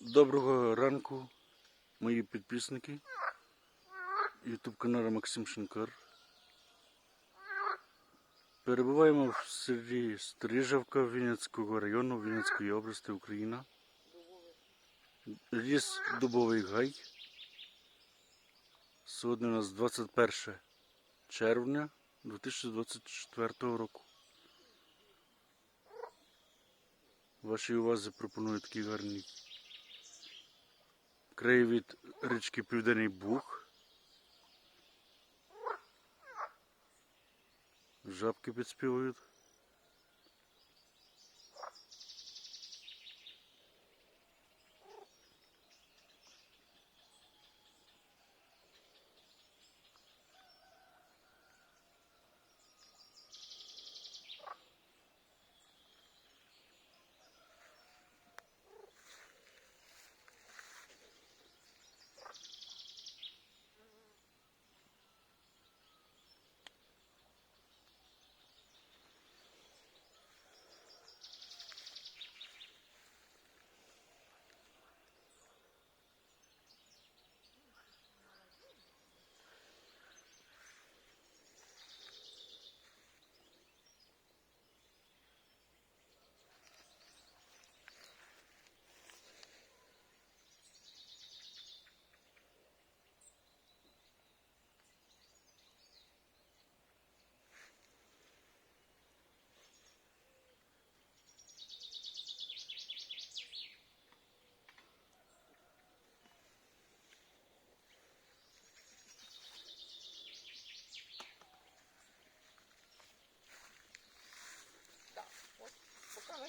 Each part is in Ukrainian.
Доброго ранку, мої підписники. Ютуб каналу Максим Шинкар. Перебуваємо в селі Стрижавка Вінницького району Вінницької області Україна. Ліс Дубовий Гай. Сьогодні у нас 21 червня 2024 року. Вашій увазі пропоную такий гарний краєвід річки Південний Буг. Жабки підспівують.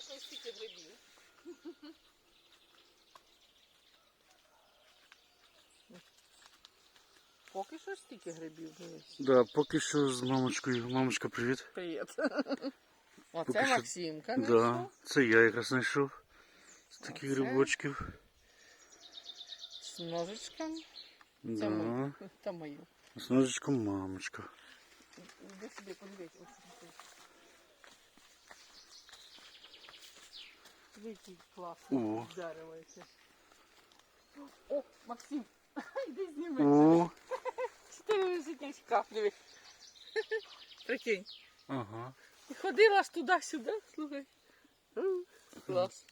Знайшли стільки грибів. Поки що стільки грибів дивись. Да, поки що з мамочкою. Мамочка, привіт. Привіт. Поки Оце що- Максимка Да, знайшов. це я якраз знайшов. З таких Оце? грибочків. З ножичком. Це Да. мою. Та мою. З ножичком мамочка. Іди сюди, подивись. Ось. Який класний О. дерево яке. О, Максим, іди зніми. О, Чотири висітнячка, диви. Прикинь. ага. І ходила аж туди-сюди, слухай. У, Клас.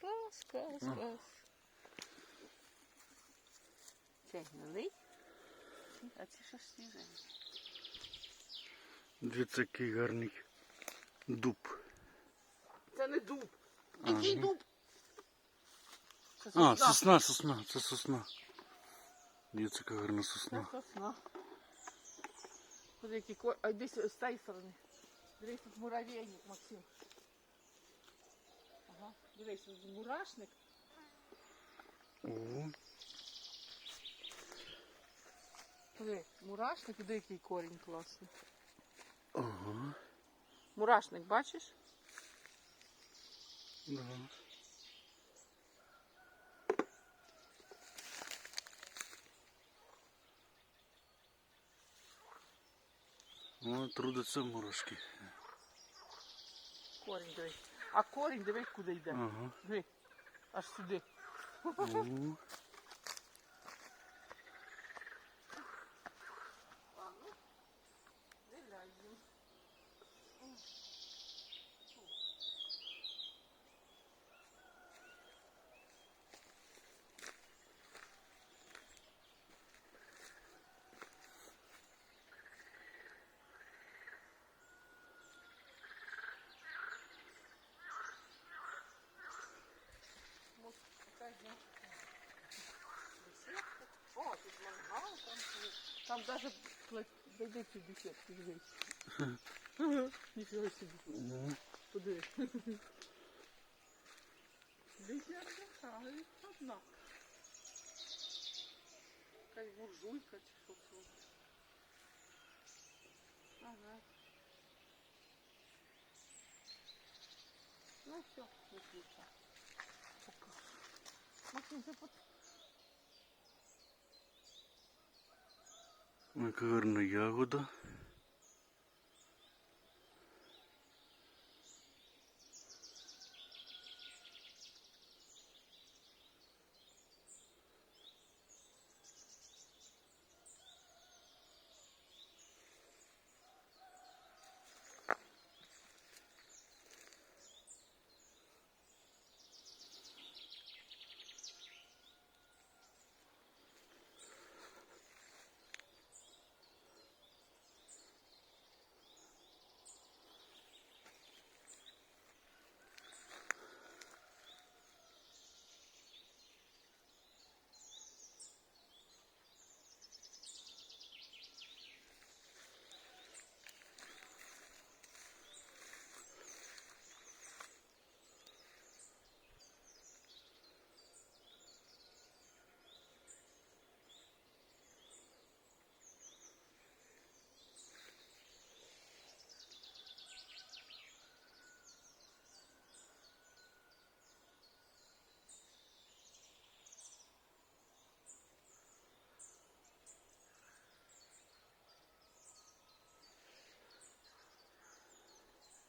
Клас, клас, Ага. клас. Цей гнилий. А ці що свіженькі. Дивіться, який гарний дуб. Це не дуб. Який дуб? Це А, сосна. сосна, сосна, це сосна. Дивіться, яка гарна сосна. Це сосна. Куди які ко... А йди з цієї сторони. Дивись, тут муравейник, Максим. Ага, дивись, тут мурашник. О, Диви, мурашник, диви, який корінь класний. ага. Мурашник, бачиш? Да. О, трудяться мурашки. Корінь диви. А корінь диви, куди йде. Ага. Диви, аж сюди. О. там даже дойди цю беседку, дивись. Ніфіга собі. О. Подивись. Беседка, але одна. Якась буржуйка чи що це. Ага. Ну все, виключай. Пока. Максим, це под... Яка ягода.